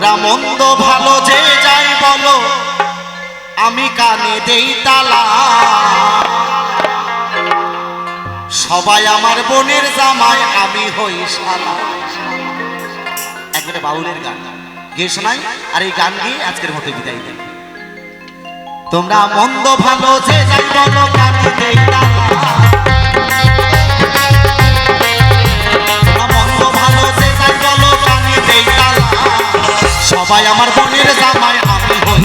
তোমরা মন্দ ভালো যে যাই বলো, আমি কানে দেই তালা। সবাই আমার বোনের জামাই, আমি হই শালা। একবারে বাউলের গান। গিয়ে শোনাই, আর এই গান গিয়ে আজকের মতো বিদায় দেয় তোমরা মন্দ ভালো যে যাই বলো, কানে দেই তালা। সবাই আমার বোনের জামাই আমি হই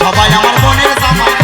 সবাই আমার বোনের জামাই।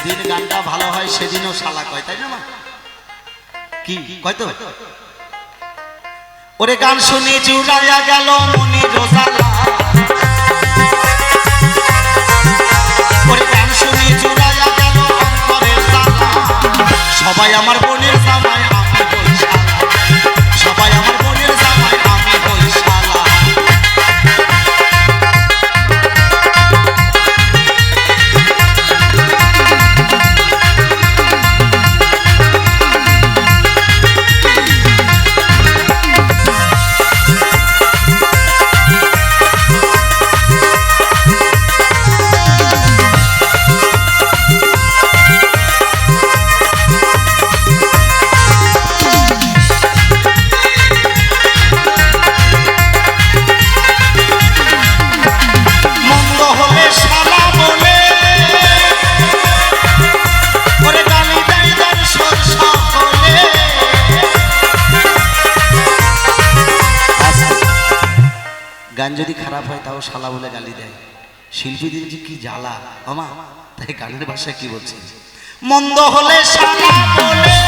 যেদিন গানটা ভালো হয়, সেদিনও শালা কয়, তাই না কি? কয় তো? ওরে গান শুনে জুড়াইয়া গেল মনে রোজালা ওরে গান শুনে জুড়াইয়া গেল সবাই আমার খারাপ হয়, তাও শালা বলে গালি দেয়। শিল্পীদের যে কি জ্বালা, মামা, তাই গানের ভাষায় কি বলছে মন্দ হলে শালা বলে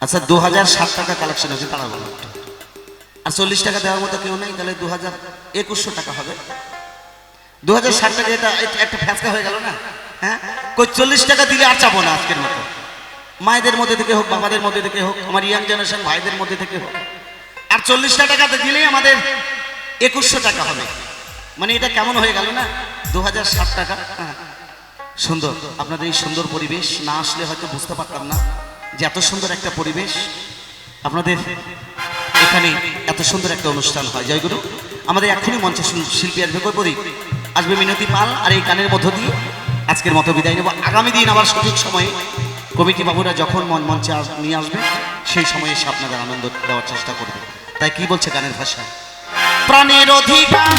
আচ্ছা দু হাজার সাত টাকা কালেকশন হয়েছে, তারা বলো। আর চল্লিশ টাকা দেওয়ার মতো কেউ নেই, তাহলে দু হাজার একুশশো টাকা হবে। দু হাজার ষাট টাকা, এটা একটা ফ্যাসকা হয়ে গেল না? হ্যাঁ? কই, চল্লিশ টাকা দিলে আর চাবো না আজকের মতো। মায়েদের মধ্যে থেকে হোক, বাবাদের মধ্যে থেকে হোক, আমার ইয়াং জেনারেশন ভাইদের মধ্যে থেকে হোক। আর চল্লিশটা টাকাতে দিলেই আমাদের একুশশো টাকা হবে। মানে এটা কেমন হয়ে গেল না? দু হাজার ষাট টাকা হ্যাঁ। সুন্দর। আপনাদের এই সুন্দর পরিবেশ না আসলে হয়তো বুঝতে পারতাম না। যে এত সুন্দর একটা পরিবেশ আপনাদের এখানে এত সুন্দর একটা অনুষ্ঠান হয়। জয়গুরু, আমাদের এখনই মঞ্চে শিল- শিল্পী আসবে কই আসবে মিনতি পাল আর এই গানের মধ্য দিয়ে। আজকের মতো বিদায় নেব। আগামী দিন আবার সঠিক সময়ে কমিটি বাবুরা যখন মন মঞ্চে নিয়ে আসবে, সেই সময়ে এসে আপনাদের আনন্দ দেওয়ার চেষ্টা করবে। তাই কি বলছে গানের ভাষা প্রাণের অধিকার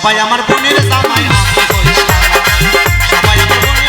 সবাই আমার বোনের জামাই আমি হই সবাই আমার বোনের